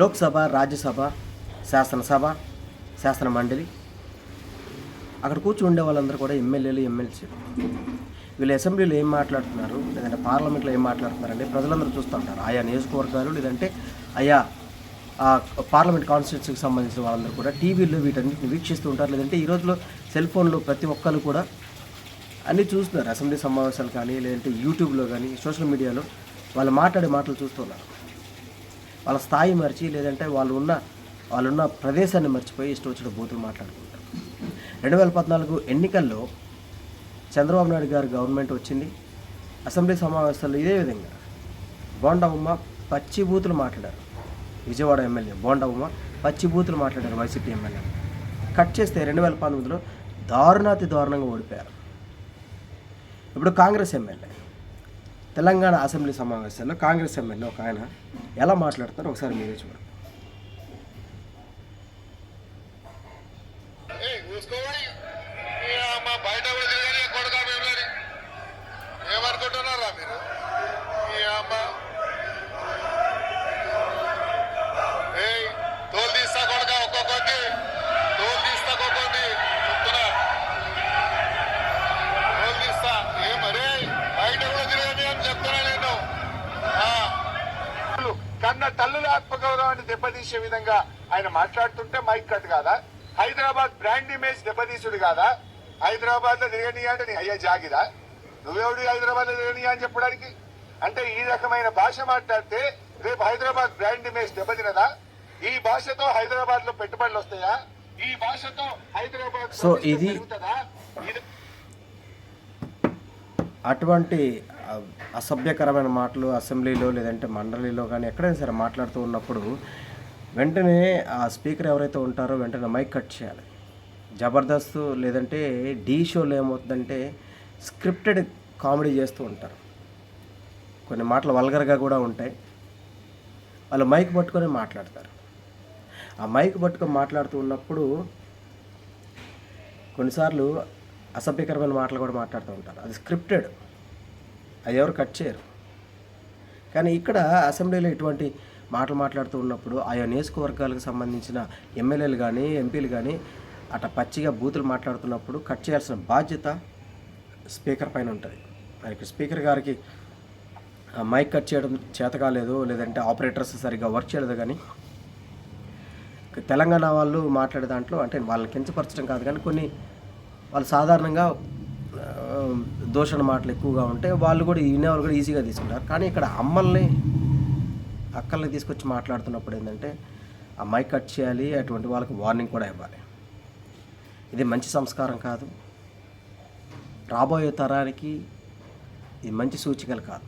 లోక్సభ రాజ్యసభ శాసనసభ శాసన మండలి అక్కడ కూర్చుని ఉండే వాళ్ళందరూ కూడా ఎమ్మెల్యేలు ఎమ్మెల్సీ. వీళ్ళు అసెంబ్లీలో ఏం మాట్లాడుతున్నారు? లేదంటే పార్లమెంట్లో ఏం మాట్లాడుతున్నారంటే ప్రజలందరూ చూస్తూ ఉంటారు. ఆయా నియోజకవర్గాలు లేదంటే ఆయా ఆ పార్లమెంట్ కాన్స్టిట్యూన్సీకి సంబంధించిన వాళ్ళందరూ కూడా టీవీలో వీటన్నిటిని వీక్షిస్తూ ఉంటారు. లేదంటే ఈ రోజులో సెల్ ఫోన్లో ప్రతి ఒక్కరు కూడా అన్నీ చూస్తున్నారు. అసెంబ్లీ సమావేశాలు కానీ లేదంటే యూట్యూబ్లో కానీ సోషల్ మీడియాలో వాళ్ళు మాట్లాడే మాటలు చూస్తున్నారు వాళ్ళ స్థాయి మర్చి లేదంటే వాళ్ళు ఉన్న వాళ్ళున్న ప్రదేశాన్ని మర్చిపోయి ఇష్టం వచ్చిన బూతులు మాట్లాడుకుంటారు. రెండు వేల పద్నాలుగు ఎన్నికల్లో చంద్రబాబు నాయుడు గారు గవర్నమెంట్ వచ్చింది. అసెంబ్లీ సమావేశాల్లో ఇదే విధంగా బోండా పచ్చి బూతులు మాట్లాడారు. విజయవాడ ఎమ్మెల్యే బోండా పచ్చి బూతులు మాట్లాడారు వైసీపీ ఎమ్మెల్యే. కట్ చేస్తే రెండు వేల పంతొమ్మిదిలో దారుణాతి దారుణంగా ఓడిపోయారు. ఇప్పుడు కాంగ్రెస్ ఎమ్మెల్యే. తెలంగాణ అసెంబ్లీ సమావేశాల్లో కాంగ్రెస్ ఎమ్మెల్యే ఒక ఆయన ఎలా మాట్లాడతారో ఒకసారి మీరే చూడండి. అమ్మ బయట కూడా తిరగని కొడుకా మేము ఏమనుకుంటున్నారా మీరు? కన్న తల్లుల ఆత్మగౌరవాన్ని దెబ్బతీసే విధంగా ఆయన మాట్లాడుతుంటే మైక్ కట్ కాదా? హైదరాబాద్ బ్రాండ్ ఇమేజ్ దెబ్బతీసుడు కాదా? హైదరాబాద్లో తిరగనీయ అంటే నీ అయ్యా జాగిదా నువ్వెవడు హైదరాబాద్లో తిరగనీయ అని చెప్పడానికి? అంటే ఈ రకమైన భాష మాట్లాడితే రేపు హైదరాబాద్ బ్రాండ్ ఇమేజ్ దెబ్బతినదా? ఈ భాషతో హైదరాబాద్లో పెట్టుబడులు వస్తాయా? ఈ భాషతో హైదరాబాద్ సో ఇది- అటువంటి అసభ్యకరమైన మాటలు అసెంబ్లీలో లేదంటే మండలిలో కానీ ఎక్కడైనా సరే మాట్లాడుతూ ఉన్నప్పుడు వెంటనే ఆ స్పీకర్ ఎవరైతే ఉంటారో వెంటనే మైక్ కట్ చేయాలి. జబర్దస్త్ లేదంటే డీ షోలో ఏమవుతుందంటే స్క్రిప్టెడ్ కామెడీ చేస్తూ ఉంటారు. కొన్ని మాటలు వల్గర్గా కూడా ఉంటాయి. వాళ్ళు మైక్ పట్టుకొని మాట్లాడతారు. ఆ మైక్ పట్టుకొని మాట్లాడుతూ ఉన్నప్పుడు కొన్నిసార్లు అసభ్యకరమైన మాటలు కూడా మాట్లాడుతూ ఉంటారు. అది స్క్రిప్టెడ్. అది ఎవరు కట్ చేయరు. కానీ ఇక్కడ అసెంబ్లీలో ఇటువంటి మాటలు మాట్లాడుతూ ఉన్నప్పుడు ఆయా నియోజకవర్గాలకు సంబంధించిన ఎమ్మెల్యేలు కానీ ఎంపీలు కానీ అట పచ్చిగా బూతులు మాట్లాడుతున్నప్పుడు కట్ చేయాల్సిన బాధ్యత స్పీకర్ పైన ఉంటుంది. మరి స్పీకర్ గారికి మైక్ కట్ చేయడం చేత కాలేదు లేదంటే ఆపరేటర్స్ సరిగ్గా వర్క్ చేయలేదు కానీ తెలంగాణ వాళ్ళు మాట్లాడే దాంట్లో అంటే వాళ్ళని కించపరచడం కాదు కానీ కొన్ని వాళ్ళు సాధారణంగా దూషణ మాటలు ఎక్కువగా ఉంటే వాళ్ళు కూడా వినేవాళ్ళు కూడా ఈజీగా తీసుకుంటారు. కానీ ఇక్కడ అమ్మల్ని అక్కల్ని తీసుకొచ్చి మాట్లాడుతున్నప్పుడు ఏంటంటే ఆ మైక్ కట్ చేయాలి అటువంటి వాళ్ళకి వార్నింగ్ కూడా ఇవ్వాలి. ఇది మంచి సంస్కారం కాదు. రాబోయే తరానికి ఇది మంచి సూచికలు కాదు.